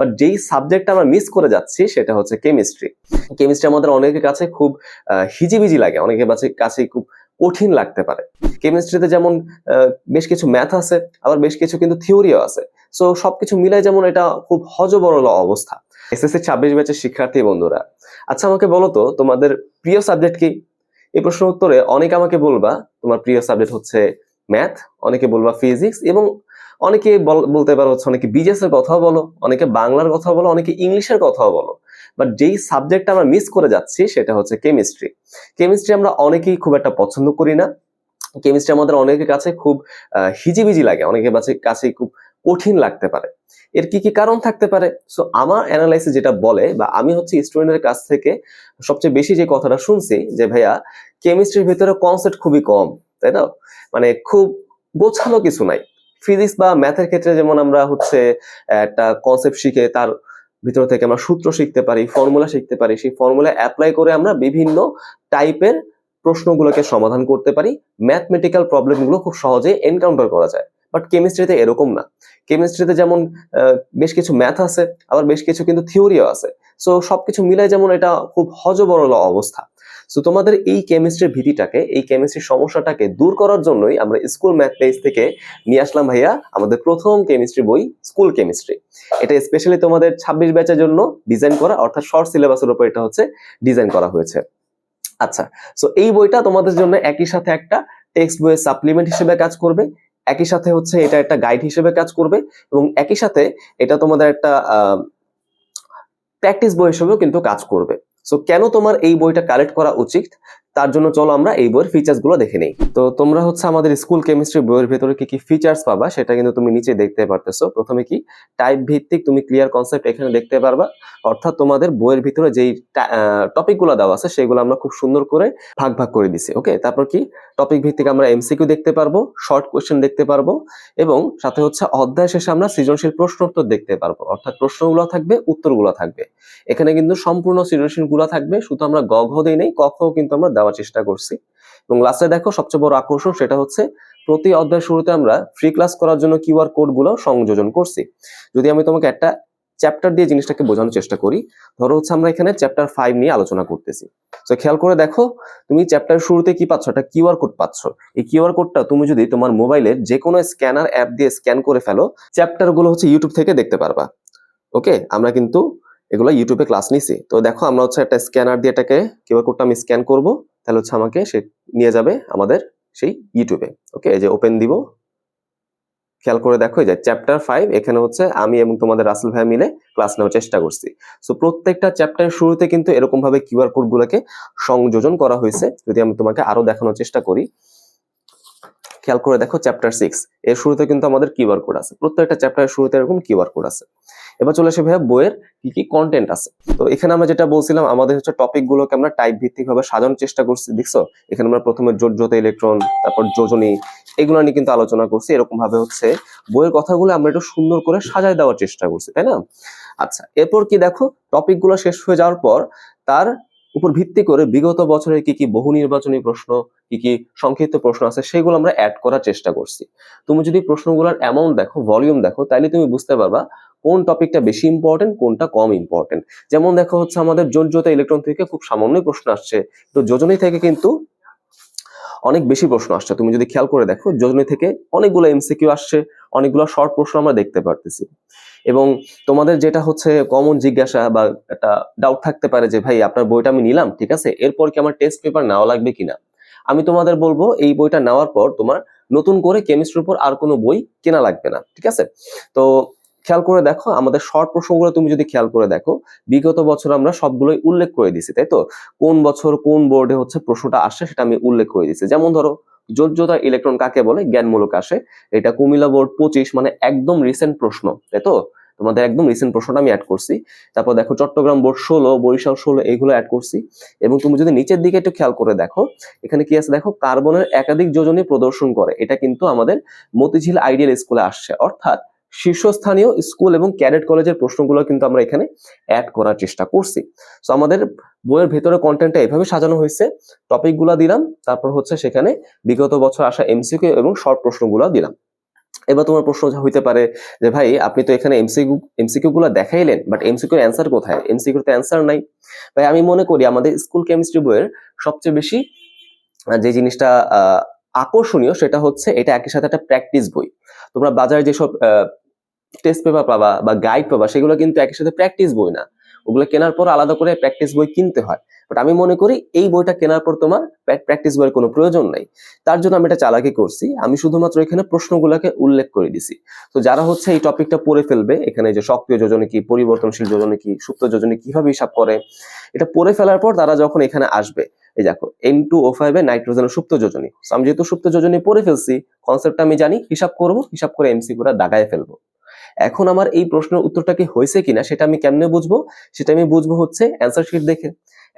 But যেই subject আমরা miss করে যাচ্ছি, সেটা হচ্ছে কেমিস্ট্রি কেমিস্ট্রি আমাদের অনেকের কাছে খুব হিজিবিজি লাগে, অনেকের কাছে খুব কঠিন লাগতে পারে। কেমিস্ট্রিতে যেমন বেশ কিছু ম্যাথ আছে, আবার বেশ কিছু কিন্তু থিওরিও আছে। সো সবকিছু মিলাই যেমন এটা খুব হজবরল অবস্থা। এসএসসি ছাব্বিশ ব্যাচের শিক্ষার্থী বন্ধুরা আচ্ছা আমাকে বলো তো, তোমাদের প্রিয় সাবজেক্ট কি? এই প্রশ্ন উত্তরে অনেকে আমাকে বলবা, তোমার প্রিয় সাবজেক্ট হচ্ছে ম্যাথ অনেকে বলবা ফিজিক্স এবং অনেকে বল- বলতে পারো হচ্ছে অনেকে বিজেস এর কথাও বলো, অনেকে বাংলার কথা বলো, অনেকে ইংলিশের কথাও বলো। বাট যেই সাবজেক্টটা আমরা মিস করে যাচ্ছি সেটা হচ্ছে কেমিস্ট্রি কেমিস্ট্রি আমরা অনেকেই খুব একটা পছন্দ করি না। কেমিস্ট্রি আমাদের অনেকের কাছে খুব হিজিবিজি লাগে, অনেকের কাছে কাছে খুব কঠিন লাগতে পারে। এর কি কি কারণ থাকতে পারে? সো আমার অ্যানালাইসিস যেটা বলে, বা আমি হচ্ছে স্টুডেন্টের কাছ থেকে সবচেয়ে বেশি যে কথাটা শুনছি, যে ভাইয়া কেমিস্ট্রির ভিতরে কনসেপ্ট খুবই কম, তাই না? মানে খুব গোছালো কিছু নাই। ফিজিক্স বা ম্যাথের ক্ষেত্রে যেমন আমরা হচ্ছে একটা কনসেপ্ট শিখে তার ভিতর থেকে আমরা সূত্র শিখতে পারি ফর্মুলা শিখতে পারি, সেই ফর্মুলা অ্যাপ্লাই করে আমরা বিভিন্ন টাইপের প্রশ্নগুলোকে সমাধান করতে পারি। ম্যাথমেটিক্যাল প্রবলেমগুলো খুব সহজে এনকাউন্টার করা যায়। বাট কেমিস্ট্রিতে এরকম না। কেমিস্ট্রিতে যেমন বেশ কিছু ম্যাথ আছে, আবার বেশ কিছু কিন্তু থিওরিও আছে। সো সবকিছু মিলাই যেমন এটা খুব হজবরল অবস্থা। সো তোমাদের এই কেমিস্ট্রির ভীতিটাকে, এই কেমিস্ট্রির সমস্যাটাকে দূর করার জন্যই আমরা স্কুল ম্যাথ পেজ থেকে নিয়ে আসলাম ভাইয়া আমাদের প্রথম কেমিস্ট্রি বই স্কুল কেমিস্ট্রি এটা স্পেশালি তোমাদের ছাব্বিশ ব্যাচের জন্য ডিজাইন করা, অর্থাৎ শর্ট সিলেবাসের উপর এটা হচ্ছে ডিজাইন করা হয়েছে। আচ্ছা সো এই বইটা তোমাদের জন্য একই সাথে একটা টেক্সট বইয়ের সাপ্লিমেন্ট হিসেবে কাজ করবে, একই সাথে হচ্ছে এটা একটা গাইড হিসেবে কাজ করবে এবং একই সাথে এটা তোমাদের একটা প্র্যাকটিস বই হিসেবেও কিন্তু কাজ করবে। সো কেন তোমার এই বইটা কালেক্ট করা উচিত? তার জন্য চলো আমরা এই বইয়ের ফিচার্সগুলো দেখে নিই। তো তোমরা হচ্ছে আমাদের স্কুল কেমিস্ট্রি বইয়ের ভেতরে কি কি ফিচার্স পাবা, সেটা কিন্তু তুমি নিচে দেখতে পারতেছো। প্রথমে কি? টাইপ ভিত্তিক তুমি ক্লিয়ার কনসেপ্ট এখানে দেখতে পারবা। অর্থাৎ তোমাদের বইয়ের ভিতরে যেই টপিকগুলো দেওয়া আছে, সেগুলো আমরা খুব সুন্দর করে ভাগ ভাগ করে দিছি ওকে তারপর কি? টপিক ভিত্তিক আমরা এমসিকিউ দেখতে পারব শর্ট কোয়েশ্চেন দেখতে পারব, এবং সাথে হচ্ছে অধ্যায় শেষে আমরা সৃজনশীল প্রশ্ন উত্তর দেখতে পারব। অর্থাৎ প্রশ্নগুলো থাকবে, উত্তরগুলো থাকবে। এখানে কিন্তু সম্পূর্ণ সৃজনশীলগুলা থাকবে, শুধু আমরা গ, ঘ দেই নাই, ক, খ কিন্তু আমরা দেওয়ার চেষ্টা করছি। এবং লাস্টে দেখো সবচেয়ে বড় আকর্ষণ সেটা হচ্ছে, প্রতি অধ্যায় শুরুতে আমরা ফ্রি ক্লাস করার জন্য কিউআর কোডগুলো সংযোজন করছি। যদি আমি তোমাকে একটা চ্যাপ্টার দিয়ে জিনিসটাকে বোঝানোর চেষ্টা করি, ধরো হচ্ছে আমরা এখানে চ্যাপ্টার ফাইভ নিয়ে আলোচনা করতেছি। তো খেয়াল করে দেখো, তুমি চ্যাপ্টার শুরুতে কি পাচ্ছ? একটা কিউআর কোড পাচ্ছ। এই কিউআর কোডটা তুমি যদি তোমার মোবাইলের যে কোনো স্ক্যানার অ্যাপ দিয়ে স্ক্যান করে ফেলো চ্যাপ্টারগুলো হচ্ছে ইউটিউব থেকে দেখতে পারবা। ওকে আমরা কিন্তু এগুলো ইউটিউবে ক্লাস নিছি। তো দেখো, আমরা হচ্ছে একটা স্ক্যানার দিয়ে এটাকে কিউআর কোডটা আমি স্ক্যান করব, তাহলে হচ্ছে আমাকে সে নিয়ে যাবে আমাদের সেই ইউটিউবে ওকে এই যে ওপেন দিব। খেয়াল করে দেখো, এই যে চ্যাপ্টার ফাইভ এখানে হচ্ছে আমি এবং তোমাদের রাসেল ভাই মিলে ক্লাস নেওয়ার চেষ্টা করছি। সো প্রত্যেকটা চ্যাপ্টারের শুরুতে কিন্তু এরকম ভাবে কিউআর কোডগুলোকে সংযোজন করা হয়েছে, যদি আমি তোমাকে আরও দেখানোর চেষ্টা করি। খেয়াল করে দেখো চ্যাপ্টার সিক্স এর শুরুতে কিন্তু আমাদের কিউআর কোড আছে। প্রত্যেকটা চ্যাপ্টারের শুরুতে এরকম কিউআর কোড আছে। এবার চলে আসে ভাইয়া বইয়ের কি কি কন্টেন্ট আছে। তো এখানে আমরা যেটা বলছিলাম, আমাদের হচ্ছে টপিক গুলোকে আমরা টাইপ ভিত্তিক ভাবে সাজানোর চেষ্টা করছি, দেখছ? এখানে আমরা প্রথমে জোট ইলেকট্রন তারপর যোজনী, এগুলো নিয়ে কিন্তু আলোচনা করছি। এরকম ভাবে হচ্ছে বইয়ের কথাগুলো আমরা একটু সুন্দর করে সাজায় দেওয়ার চেষ্টা করছি, তাই না? আচ্ছা এরপর কি দেখো টপিকগুলো শেষ হয়ে যাওয়ার পর তার উপর ভিত্তি করে বিগত বছরের কি কি বহু নির্বাচনী প্রশ্ন, কি কি সংক্ষিপ্ত প্রশ্ন আছে সেগুলো আমরা অ্যাড করার চেষ্টা করছি। তুমি যদি প্রশ্নগুলোর অ্যামাউন্ট দেখো ভলিউম দেখো তাহলে তুমি বুঝতে পারবা কোন টপিকটা বেশি ইম্পর্টেন্ট কোনটা কম ইম্পর্টেন্ট যেমন দেখো হচ্ছে আমাদের যোজ্যতা ইলেকট্রন থেকে খুব সামান্য প্রশ্ন আসছে। তো যোজনী থেকে কিন্তু অনেক বেশি প্রশ্ন আসছে। তুমি যদি খেয়াল করে দেখো, যোজনী থেকে অনেকগুলো এমসিকিউ আসছে, অনেকগুলো শর্ট প্রশ্ন আমরা দেখতে পারতেছি। এবং তোমাদের যেটা হচ্ছে কমন জিজ্ঞাসা বা একটা ডাউট থাকতে পারে যে, ভাই, আপনার বইটা আমি নিলাম, ঠিক আছে? এরপর কি আমার টেস্ট পেপার নেওয়া লাগবে কিনা? আমি তোমাদের বলব, এই বইটা নেওয়ার পর তোমার নতুন করে কেমিস্ট্রির উপর আর কোনো বই কেনা লাগবে না, ঠিক আছে? তো খেয়াল করে দেখো, আমাদের শর্ট প্রশ্নগুলো তুমি যদি খেয়াল করে দেখো, বিগত বছর আমরা সবগুলোই উল্লেখ করে দিছি তাই তো? কোন বছর কোন বোর্ডে হচ্ছে প্রশ্নটা আসে সেটা আমি উল্লেখ করে দিছি যেমন ধরো যোজ্যতা ইলেকট্রন কাকে বলে? জ্ঞানমূলক আসে। এটা কুমিল্লা বোর্ড পঁচিশ মানে একদম রিসেন্ট প্রশ্ন, তাই তো? তোমাদের একদম রিসেন্ট প্রশ্নটা আমি অ্যাড করছি। তারপর দেখো, চট্টগ্রাম বোর্ড ষোলো, বরিশাল ষোলো, এগুলো অ্যাড করছি। এবং তুমি যদি নিচের দিকে একটু খেয়াল করে দেখো, এখানে কি আছে? দেখো, কার্বনের একাধিক যোজনী প্রদর্শন করে। এটা কিন্তু আমাদের মতিঝিল আইডিয়াল স্কুলে আসছে। অর্থাৎ শীর্ষস্থানীয় স্কুল এবং ক্যাডেট কলেজের প্রশ্নগুলো কিন্তু আমরা এখানে অ্যাড করার চেষ্টা করছি। তো আমাদের বইয়ের ভেতরে কন্টেন্টটা এভাবে সাজানো হয়েছে। টপিকগুলো দিলাম, তারপর হচ্ছে সেখানে বিগত বছর আসা এমসিকিউ এবং শর্ট প্রশ্নগুলো দিলাম। এবার তোমার প্রশ্ন হইতে পারে যে, ভাই, আপনি তো এখানে এমসিকিউ এমসিকিউ গুলো দেখাইলেন বাট এমসিকিউ অ্যান্সার কোথায়? এমসিকিউ তে অ্যান্সার নাই। ভাই, আমি মনে করি আমাদের স্কুল কেমিস্ট্রি বইয়ের সবচেয়ে বেশি যে জিনিসটা আকর্ষণীয় সেটা হচ্ছে এটা একই সাথে একটা প্র্যাকটিস বই। তোমরা বাজারে যেসব টেস্ট পেপার পাবা বা গাইড পাবা, সেগুলো কিন্তু একই সাথে প্র্যাকটিস বই না। ওগুলো কেনার পর আলাদা করে প্র্যাকটিস বই কিনতে হয়। বাট আমি মনে করি এই বইটা কেনার পর তোমার প্র্যাকটিস বইয়ের কোনো প্রয়োজন নাই। তার জন্য আমি এটা চালাকি করছি। আমি শুধুমাত্র এখানে প্রশ্নগুলোকে উল্লেখ করে দিছি। তো যারা হচ্ছে এই টপিকটা পড়ে ফেলবে, এখানে যে সক্রিয় যোজনে কি, পরিবর্তনশীল যোজনে কি, সুপ্ত যোজনে কীভাবে হিসাব করে, এটা পড়ে ফেলার পর তারা যখন এখানে আসবে, এই দেখো এম টু ও ফাইভ এ নাইট্রোজেনের সুপ্ত যোজনী। আমি যেহেতু সুপ্ত যোজনী পড়ে ফেলছি কনসেপ্টটা আমি জানি, হিসাব করব, হিসাব করে এমসি করে দাগায় ফেলব। এখন আমার এই প্রশ্নের উত্তরটা কি হয়েছে কিনা, সেটা আমি কেমনে বুঝব? সেটা আমি বুঝব হচ্ছে অ্যান্সার শিট দেখে।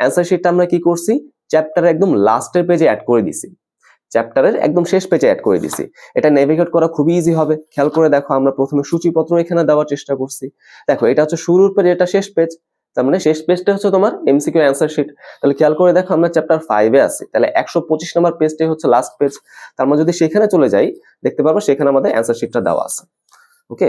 অ্যান্সার শিটটা আমরা কি করছি? চ্যাপ্টারের একদম লাস্টের পেজে অ্যাড করে দিছি। চ্যাপ্টারের একদম শেষ পেজে অ্যাড করে দিছি। এটা নেভিগেট করা খুবই ইজি হবে। খেয়াল করে দেখো, আমরা প্রথমে সূচিপত্র এখানে দেওয়ার চেষ্টা করছি। দেখো, এটা হচ্ছে শুরুর পেজ এটা শেষ পেজ তার মানে শেষ পেজটা হচ্ছে তোমার এমসিকিউ অ্যান্সার শিট তাহলে খেয়াল করে দেখো, আমরা চ্যাপ্টার ফাইভে আছি। তাহলে একশো পঁচিশ নম্বর পেজটাই হচ্ছে লাস্ট পেজ তার মানে যদি সেখানে চলে যাই, দেখতে পারব সেখানে আমাদের অ্যান্সার শিটটা দেওয়া আছে। ওকে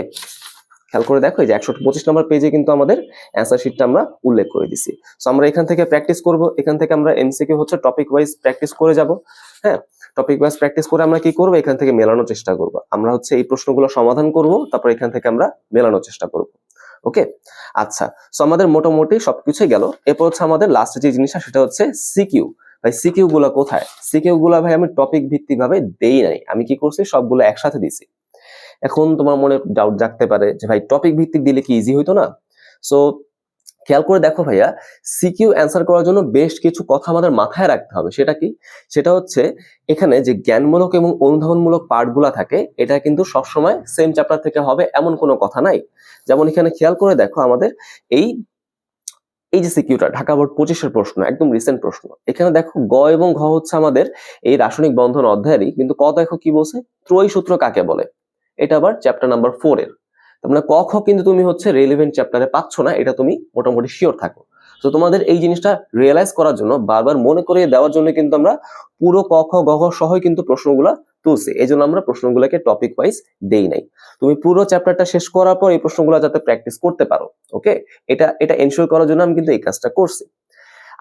খেয়াল করে দেখো এই যে একশো পঁচিশ নম্বর পেজে কিন্তু আমাদের অ্যান্সার শিটটা আমরা উল্লেখ করে দিছি সো আমরা এখান থেকে প্র্যাকটিস করব। এখান থেকে আমরা এমসিকিউ হচ্ছে টপিক ওয়াইজ প্র্যাকটিস করে যাব। হ্যাঁ টপিক ওয়াইজ প্র্যাকটিস করে আমরা কি করব? এখান থেকে মেলানোর চেষ্টা করব। আমরা হচ্ছে এই প্রশ্নগুলো সমাধান করব, তারপর এখান থেকে আমরা মেলানোর চেষ্টা করব। ওকে আচ্ছা সো আমাদের মোটামুটি সবকিছুই গেল। এরপর হচ্ছে আমাদের লাস্টে যে জিনিসটা, সেটা হচ্ছে সিকিউ ভাই সিকিউ গুলা কোথায়? সিকিউ গুলা ভাই, আমি টপিক ভিত্তিক ভাবে দেই নাই। আমি কি করছি? সবগুলো একসাথে দিছি এখন তোমার মনে ডাউট জাগতে পারে যে ভাই টপিক ভিত্তিক দিলে কি ইজি হইতো না? সো খেয়াল করে দেখো ভাইয়া সিকিউ অ্যান্সার করার জন্য বেশ কিছু কথা আমাদের মাথায় রাখতে হবে। সেটা কি? সেটা হচ্ছে এখানে যে জ্ঞানমূলক এবং অনুধাবনমূলক পার্টগুলা থাকে, এটা কিন্তু সবসময় সেম চ্যাপ্টার থেকে হবে, এমন কোনো কথা নাই। যেমন এখানে খেয়াল করে দেখো আমাদের এই এই যে সিকিউটা ঢাকা বোর্ড পঁচিশের প্রশ্ন, একদম রিসেন্ট প্রশ্ন। এখানে দেখো গ এবং ঘ হচ্ছে আমাদের এই রাসায়নিক বন্ধন অধ্যায়েরই, কিন্তু ক দেখো কি বলছে? ত্রয়ী সূত্র কাকে বলে? এটা আবার চ্যাপ্টার নাম্বার ফোর এর। তার মানে ক, খ কিন্তু তুমি হচ্ছে রেলিভেন্ট চ্যাপ্টারে পাচ্ছ না, এটা তুমি মোটামুটি শিওর থাকো। তো তোমাদের এই জিনিসটা রিয়েলাইজ করার জন্য, বারবার মনে করিয়ে দেওয়ার জন্য কিন্তু আমরা পুরো ক, খ, গ ঘ সহই কিন্তু প্রশ্নগুলা তুলছি। এই জন্য আমরা প্রশ্নগুলোকে টপিক ওয়াইজ দেই নাই। তুমি পুরো চ্যাপ্টারটা শেষ করার পর এই প্রশ্নগুলো যাতে প্র্যাকটিস করতে পারো ওকে এটা এটা এনশিওর করার জন্য আমি কিন্তু এই কাজটা করছি।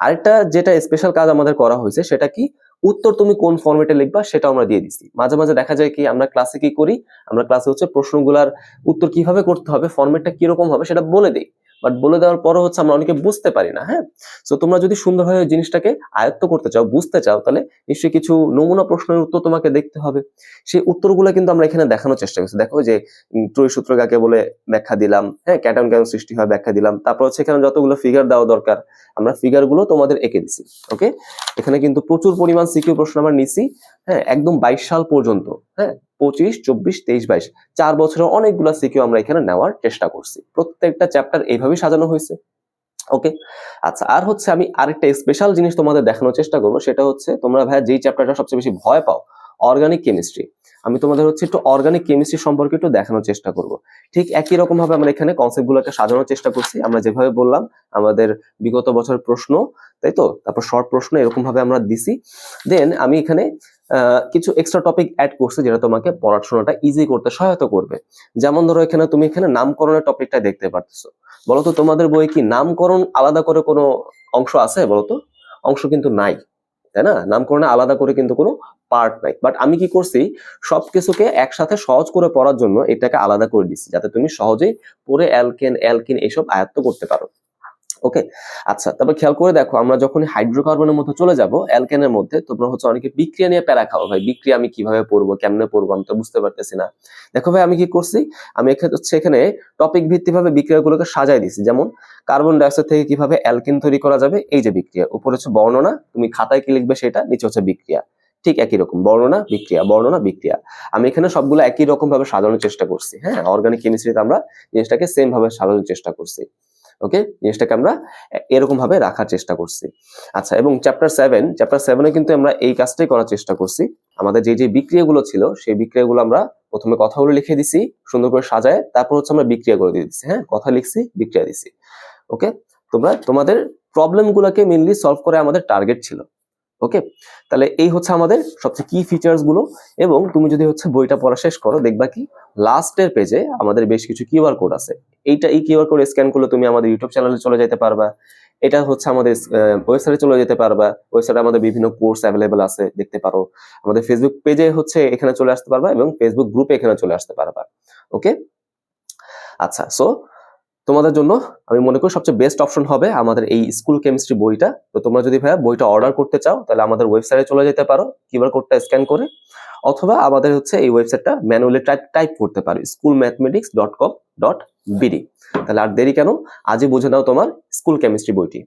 আরেকটা যেটা স্পেশাল কাজ আমাদের করা হয়েছে, সেটা কি? উত্তর তুমি কোন ফর্মেটে লিখবা সেটা আমরা দিয়ে দিচ্ছি। মাঝে মাঝে দেখা যায় কি, আমরা ক্লাসে কি করি? আমরা ক্লাসে হচ্ছে প্রশ্নগুলার উত্তর কীভাবে করতে হবে ফর্মেটটা কীরকম হবে সেটা বলে দিই। বাট বলে দেওয়ার পরও হচ্ছে আমরা অনেকে বুঝতে পারি না হ্যাঁ? তো তোমরা যদি সুন্দরভাবে জিনিসটাকে আয়ত্ত করতে চাও, বুঝতে চাও, তাহলে নিশ্চয়ই কিছু নমুনা প্রশ্নের উত্তর তোমাকে দেখতে হবে। সেই উত্তরগুলো কিন্তু আমরা এখানে দেখানোর চেষ্টা করছি। দেখো যে ত্রয়ী সূত্র কাকে বলে ব্যাখ্যা দিলাম হ্যাঁ? ক্যাটন কেন সৃষ্টি হয় ব্যাখ্যা দিলাম। তারপর হচ্ছে এখানে যতগুলো ফিগার দেওয়া দরকার, আমরা ফিগারগুলো তোমাদের এঁকে দিছি ওকে এখানে কিন্তু প্রচুর পরিমাণ সিকিউ প্রশ্ন আমরা নিছি হ্যাঁ? একদম বাইশ সাল পর্যন্ত হ্যাঁ? পঁচিশ, চব্বিশ, তেইশ, বাইশ। চার বছরের অনেকগুলো সিকিউ আমরা এখানে নেওয়ার চেষ্টা করছি। প্রত্যেকটা চ্যাপ্টার এইভাবেই সাজানো হয়েছে। ওকে? আচ্ছা আর হচ্ছে আমি আরেকটা স্পেশাল জিনিস তোমাদের দেখানোর চেষ্টা করব, সেটা হচ্ছে তোমরা ভাইয়া যেই চ্যাপ্টারটা সবচেয়ে বেশি ভয় পাও অর্গানিক কেমিস্ট্রি আমি তোমাদের হচ্ছে একটু অর্গানিক কেমিস্ট্রি সম্পর্কে একটু দেখানোর চেষ্টা করব। ঠিক একই রকম ভাবে আমরা এখানে কনসেপ্ট গুলোকে সাজানোর চেষ্টা করছি। আমরা যেভাবে বললাম, আমাদের বিগত বছর প্রশ্ন, তাই তো? তারপর শর্ট প্রশ্ন এরকম ভাবে আমরা দিছি। দেন আমি এখানে কিছু এক্সট্রা টপিক অ্যাড করছি যেটা তোমাকে পড়াশোনাটা ইজি করতে সহায়তা করবে। যেমন ধরো এখানে তুমি এখানে নামকরণের টপিকটা দেখতে পারতেছো। বলতো তোমাদের বই কি নামকরণ আলাদা করে কোনো অংশ আছে বলতো? অংশ কিন্তু নাই, তাই না? নামকরণে আলাদা করে কিন্তু কোনো পার্ট নাই। বাট আমি কি করছি, সবকিছুকে একসাথে সহজ করে পড়ার জন্য এটাকে আলাদা করে দিচ্ছি, যাতে তুমি সহজেই পড়ে অ্যালকেন অ্যালকিন এসব আয়ত্ত করতে পারো। ওকে আচ্ছা তবে খেয়াল করে দেখো, আমরা যখন হাইড্রোকার্বনের মধ্যে চলে যাব, অ্যালকেনের মধ্যে তোমরা হচ্ছে অনেকে বিক্রিয়া নিয়ে প্যারা খাও। ভাই, বিক্রিয়া আমি কীভাবে পড়ব কেমনে পড়ব আমি তো বুঝতে পারতেছি না। দেখো ভাই, আমি কি করছি? আমি হচ্ছে এখানে টপিক ভিত্তিকভাবে বিক্রিয়াগুলোকে সাজাই দিছি। যেমন কার্বন ডাইঅক্সাইড থেকে কীভাবে অ্যালকেন তৈরি করা যাবে, এই যে বিক্রিয়া। উপরে হচ্ছে বর্ণনা, তুমি খাতায় কি লিখবে সেটা, নিচে হচ্ছে বিক্রিয়া। ঠিক একই রকম, বর্ণনা, বিক্রিয়া বর্ণনা, বিক্রিয়া। আমি এখানে সবগুলো একই রকম ভাবে সাজানোর চেষ্টা করছি। হ্যাঁ অর্গানিক কেমিস্ট্রিতে আমরা জিনিসটাকে সেম ভাবে সাজানোর চেষ্টা করছি। ওকে জিনিসটাকে আমরা এরকম ভাবে রাখার চেষ্টা করছি। আচ্ছা এবং চ্যাপ্টার সেভেন চ্যাপ্টার সেভেনে কিন্তু আমরা এই কাজটাই করার চেষ্টা করছি। আমাদের যে যে বিক্রিয়াগুলো ছিল, সেই বিক্রিয়াগুলো আমরা প্রথমে কথাগুলো লিখে দিছি, সুন্দর করে সাজায়, তারপর হচ্ছে আমরা বিক্রিয়া করে দিয়ে দিচ্ছি হ্যাঁ? কথা লিখছি, বিক্রিয়া দিছি। ওকে তোমরা, তোমাদের প্রবলেমগুলোকে মেনলি সলভ করে আমাদের টার্গেট ছিল। ওকে তাহলে এই হচ্ছে আমাদের সবচেয়ে কি ফিচার্সগুলো এবং তুমি যদি হচ্ছে বইটা পড়া শেষ করো, দেখবা কি লাস্টের পেজে আমাদের বেশ কিছু কিউআর কোড আছে। এইটা এই কিউআর কোড স্ক্যান করলে তুমি আমাদের ইউটিউব চ্যানেলে চলে যেতে পারবা। এটা হচ্ছে আমাদের ওয়েবসাইটে চলে যেতে পারবা। ওয়েবসাইটে আমাদের বিভিন্ন কোর্স অ্যাভেলেবেল আছে, দেখতে পারো। আমাদের ফেসবুক পেজে হচ্ছে এখানে চলে আসতে পারবা এবং ফেসবুক গ্রুপে এখানে চলে আসতে পারবা। ওকে আচ্ছা সো তোমাদের জন্য আমি মনে করি সবচেয়ে বেস্ট অপশন হবে আমাদের এই স্কুল কেমিস্ট্রি বইটা। তো তোমরা যদি ভাইয়া বইটা অর্ডার করতে চাও, তাহলে আমাদের ওয়েবসাইটে চলে যেতে পারো কিউআর কোডটা স্ক্যান করে। অথবা আমাদের হচ্ছে এই ওয়েবসাইটটা ম্যানুয়ালি টাইপ টাইপ করতে পারো school mathematics dot com dot BD তাহলে আর দেরি কেন? আজই বুঝে নাও তোমার স্কুল কেমিস্ট্রি বইটি।